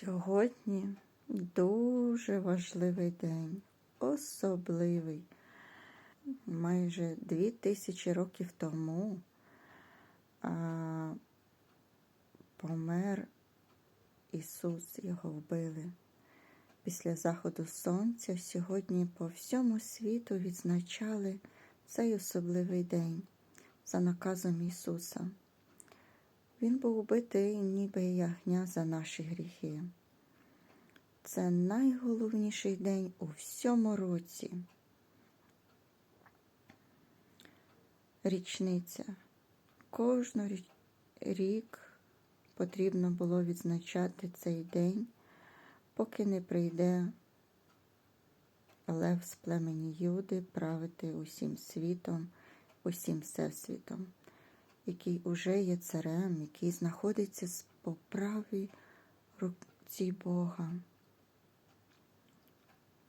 Сьогодні дуже важливий день, особливий. Майже дві тисячі років тому а, помер Ісус, його вбили. Після заходу сонця сьогодні по всьому світу відзначали цей особливий день за наказом Ісуса. Він був убитий, ніби ягня за наші гріхи. Це найголовніший день у всьому році. Річниця. Кожен рік потрібно було відзначати цей день, поки не прийде Лев з племені Юди правити усім світом, усім всесвітом який уже є царем, який знаходиться по правій руці Бога,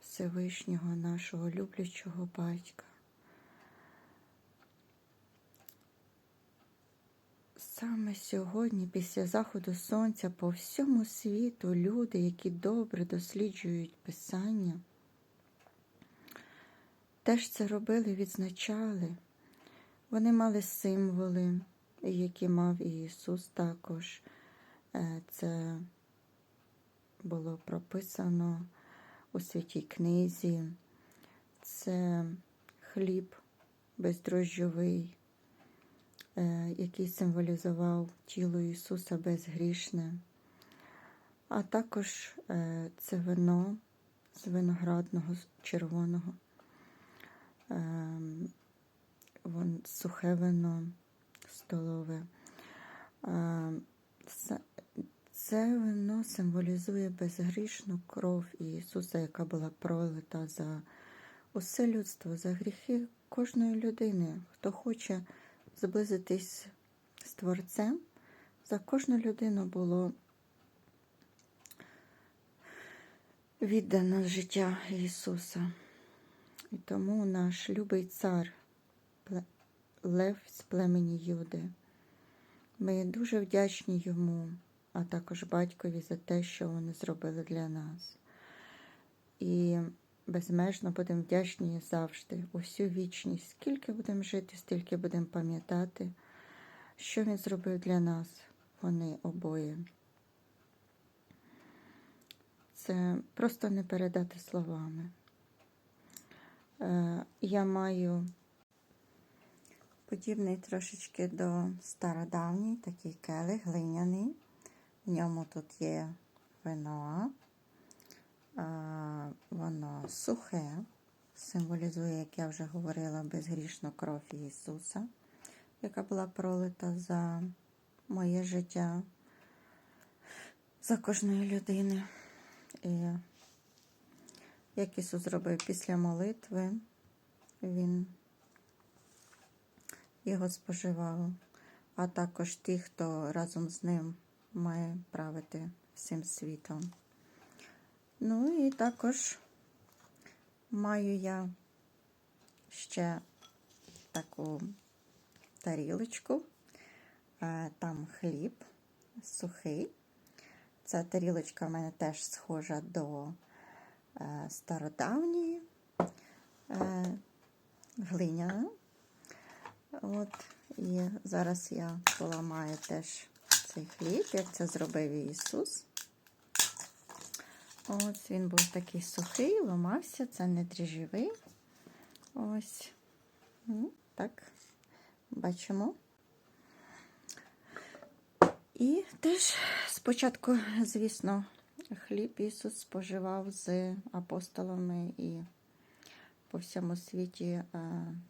Всевишнього нашого люблячого батька. Саме сьогодні, після заходу сонця, по всьому світу люди, які добре досліджують Писання, теж це робили, відзначали. Вони мали символи, які мав і Ісус також. Е, Це було прописано у святій книзі. Це хліб бездрожжєвий, е, який символізував тіло Ісуса безгрішне. А також е, це вино з виноградного червоного. Сухе вино столове. Це- вино символізує безгрішну кров Ісуса, яка була пролита за усе людство, за гріхи кожної людини. Хто хоче зблизитись з Творцем, за кожну людину було віддано життя Ісуса. І тому наш любий цар Лев з племені Юди. Ми дуже вдячні йому, а також батькові за те, що вони зробили для нас. І безмежно будемо вдячні завжди, усю вічність. Скільки будемо жити, стільки будемо пам'ятати, що він зробив для нас, вони обоє. Це просто не передати словами. Е, Я маю подібний трошечки до стародавній, такий келих глиняний. В ньому тут є вино, воно сухе, символізує, як я вже говорила, безгрішну кров Ісуса, яка була пролита за моє життя, за кожної людини. І як Ісус зробив після молитви, Він його споживав, а також ті, хто разом з ним має правити всім світом. Ну і також маю я ще таку тарілочку, Е, там хліб сухий. Ця тарілочка в мене теж схожа до е, стародавньої е, глиняна. От, і зараз я поламаю теж цей хліб, як це зробив Ісус. Ось він був такий сухий, ламався, це не дріжджовий. Ось. Ну, так, бачимо. І теж спочатку, звісно, хліб Ісус споживав з апостолами і по всьому світі,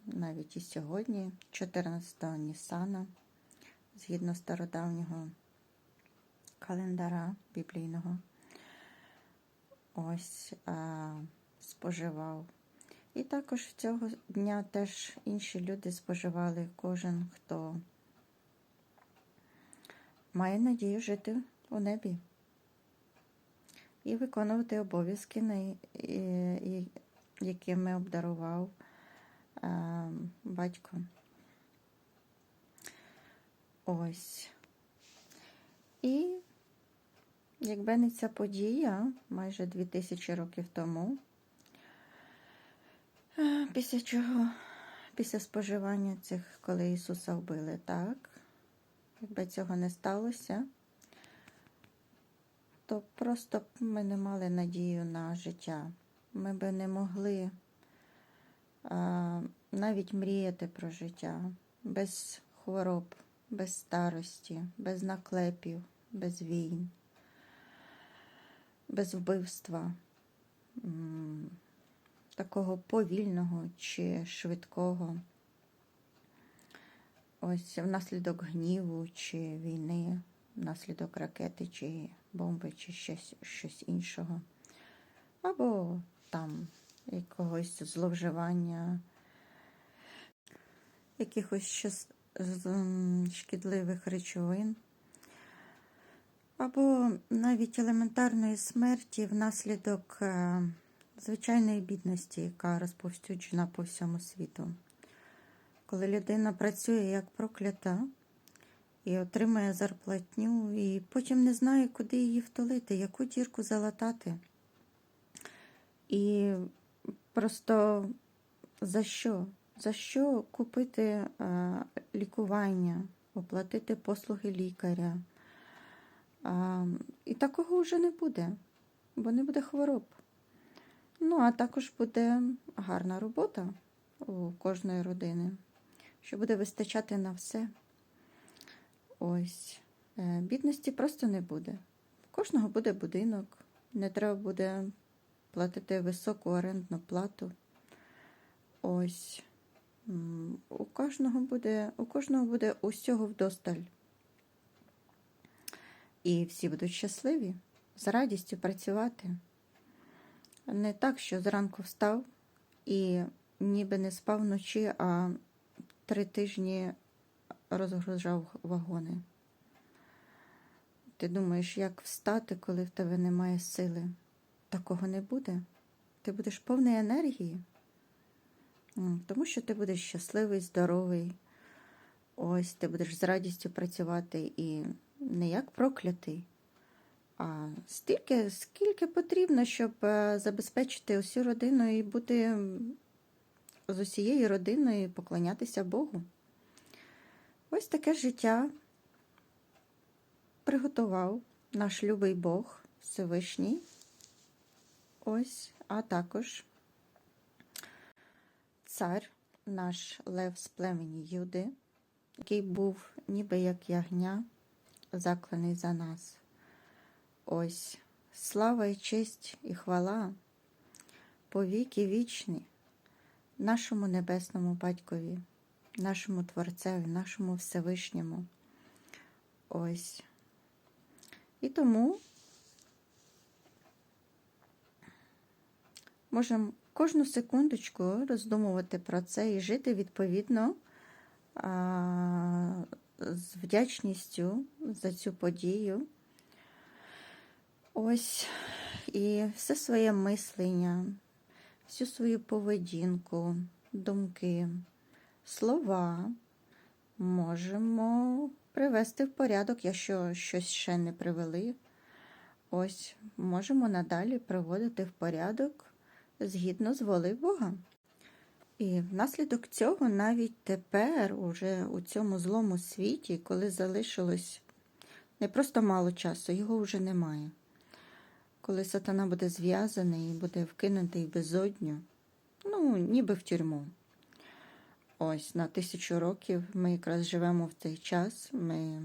навіть і сьогодні, 14-го Нісана, згідно стародавнього календара біблійного, ось а, споживав. І також цього дня теж інші люди споживали, кожен, хто має надію жити у небі і виконувати обов'язки, якими обдарував е, батько. Ось. І якби не ця подія майже 2000 років тому, е, після чого, після споживання цих, коли Ісуса вбили, так, якби цього не сталося, то просто ми не мали надію на життя. Ми би не могли а, навіть мріяти про життя без хвороб, без старості, без наклепів, без війн, без вбивства, такого повільного чи швидкого. Ось внаслідок гніву чи війни, внаслідок ракети чи бомби, чи щось, щось іншого. Або там якогось зловживання, якихось шкідливих речовин, або навіть елементарної смерті внаслідок е, звичайної бідності, яка розповсюджена по всьому світу. Коли людина працює як проклята і отримує зарплатню, і потім не знає, куди її втолити, яку дірку залатати. І просто за що? За що купити е, лікування, оплатити послуги лікаря? І такого вже не буде, бо не буде хвороб. Ну, а також буде гарна робота у кожної родини, що буде вистачати на все. Ось. Е, Бідності просто не буде. У кожного буде будинок, не треба буде платити високу орендну плату. Ось. У кожного буде, у кожного буде усього вдосталь. І всі будуть щасливі, з радістю працювати. Не так, що зранку встав і ніби не спав вночі, а три тижні розгружав вагони. Ти думаєш, як встати, коли в тебе немає сили? Такого не буде. Ти будеш повний енергії, тому що ти будеш щасливий, здоровий. Ось ти будеш з радістю працювати і не як проклятий, а стільки, скільки потрібно, щоб е, забезпечити усю родину і бути з усією родиною і поклонятися Богу. Ось таке життя приготував наш любий Бог Всевишній. Ось, а також цар наш Лев з племені Юди, який був ніби як ягня, закланий за нас. Ось слава і честь і хвала повіки вічні нашому небесному батькові, нашому Творцеві, нашому Всевишньому. Ось. І тому можемо кожну секундочку роздумувати про це і жити відповідно з вдячністю за цю подію. Ось і все своє мислення, всю свою поведінку, думки, слова можемо привести в порядок, якщо щось ще не привели. Ось можемо надалі приводити в порядок згідно з волею Бога. І внаслідок цього навіть тепер, уже у цьому злому світі, коли залишилось не просто мало часу, його вже немає. Коли сатана буде зв'язаний і буде вкинутий безодню, ну, ніби в тюрму. Ось на тисячу років ми якраз живемо в цей час. Ми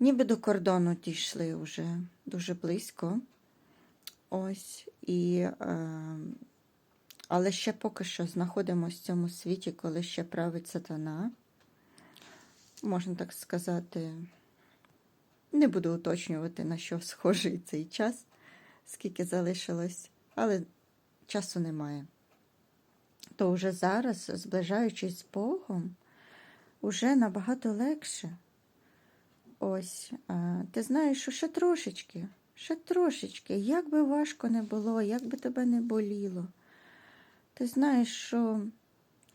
ніби до кордону дійшли вже дуже близько. Ось і. Е, але ще поки що знаходимося в цьому світі, коли ще править сатана. Можна так сказати, не буду уточнювати, на що схожий цей час, скільки залишилось, але часу немає. То вже зараз, зближаючись з Богом, уже набагато легше. Ось, ти знаєш, що ще трошечки, ще трошечки, як би важко не було, як би тебе не боліло. Ти знаєш, що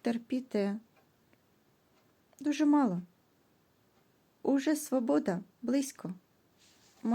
терпіти дуже мало. Уже свобода близько.